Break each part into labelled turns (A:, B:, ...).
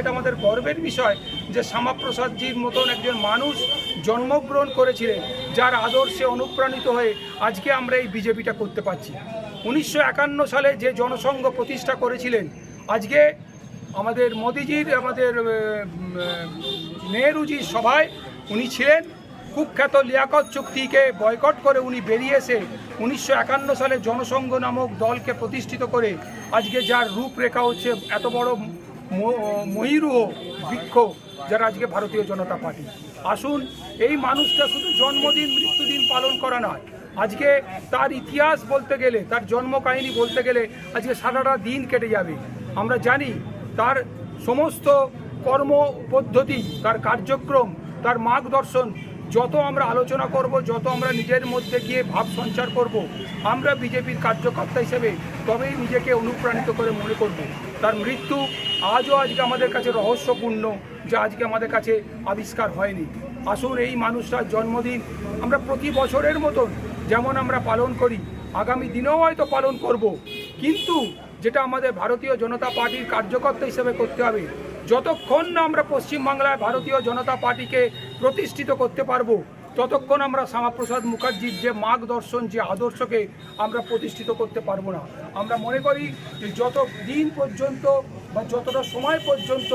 A: এটা আমাদের গর্বের বিষয় যে শ্যামাপ্রসাদজির মতন একজন মানুষ জন্মগ্রহণ করেছিলেন, যার আদর্শে অনুপ্রাণিত হয়ে আজকে আমরা এই বিজেপিটা করতে পারছি। উনিশশো একান্ন সালে যে জনসংঘ প্রতিষ্ঠা করেছিলেন, আজকে আমাদের মোদিজির, আমাদের নেহরুজির সভায় উনি ছিলেন। কুখ্যাত লিয়াকত চুক্তিকে বয়কট করে উনি বেরিয়ে এসে উনিশশো একান্ন সালে জনসংঘ নামক দলকে প্রতিষ্ঠিত করে আজকে যার রূপরেখা হচ্ছে এত বড় ময়ূরুহ বৃক্ষ যারা আজকে ভারতীয় জনতা পার্টি। আসুন, এই মানুষটা শুধু জন্মদিন, মৃত্যুদিন পালন করা নয়। আজকে তার ইতিহাস বলতে গেলে, তার জন্ম কাহিনী বলতে গেলে, আজকে সারাটা দিন কেটে যাবে। আমরা জানি, তার সমস্ত কর্ম পদ্ধতি, তার কার্যক্রম, তার মার্গদর্শন যত আমরা আলোচনা করব, যত আমরা নিজের মধ্যে গিয়ে ভাব সঞ্চার করব, আমরা বিজেপির কার্যকর্তা হিসেবে তবেই নিজেকে অনুপ্রাণিত করে মনে করব। তার মৃত্যু আজও আজকে আমাদের কাছে রহস্যপূর্ণ, যা আজকে আমাদের কাছে আবিষ্কার হয়নি। আসুন এই মানুষটার জন্মদিন আমরা প্রতি বছরের মতন যেমন আমরা পালন করি, আগামী দিনেও হয়তো পালন করব। কিন্তু যেটা আমাদের ভারতীয় জনতা পার্টির কার্যকর্তা হিসেবে করতে হবে, যতক্ষণ না আমরা পশ্চিমবাংলায় ভারতীয় জনতা পার্টিকে প্রতিষ্ঠিত করতে পারব। ততক্ষণ আমরা শ্যামাপ্রসাদ মুখার্জির যে মার্গদর্শন, যে আদর্শকে আমরা প্রতিষ্ঠিত করতে পারব না। আমরা মনে করি যে যত দিন পর্যন্ত বা যতটা সময় পর্যন্ত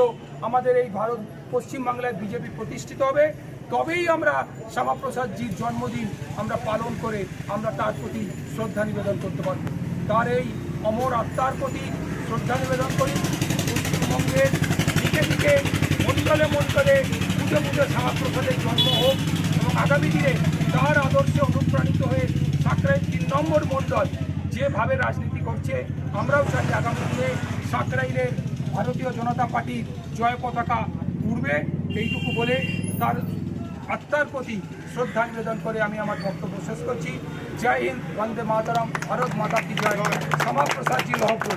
A: আমাদের এই ভারত, পশ্চিমবাংলায় বিজেপি প্রতিষ্ঠিত হবে, তবেই আমরা শ্যামাপ্রসাদজির জন্মদিন আমরা পালন করে আমরা তার প্রতি শ্রদ্ধা নিবেদন করতে পারব। তার এই অমর আত্মার প্রতি শ্রদ্ধা নিবেদন করি। শ্যামাপ্রসাদের জন্ম হোক এবং আগামী দিনে তার আদর্শে অনুপ্রাণিত হয়ে সাঁকড়াই তিন নম্বর মণ্ডল যেভাবে রাজনীতি করছে, আমরাও চাই আগামী দিনে সাঁকড়াইলের ভারতীয় জনতা পার্টির জয় পতাকা উড়বে। এইটুকু বলে তার আত্মার প্রতি শ্রদ্ধা নিবেদন করে আমি আমার বক্তব্য শেষ করছি। জয় হিন্দ, বন্দে মাতারাম, ভারত মাতা কি জয়। শ্যামাপ্রসাদজি লহপুর।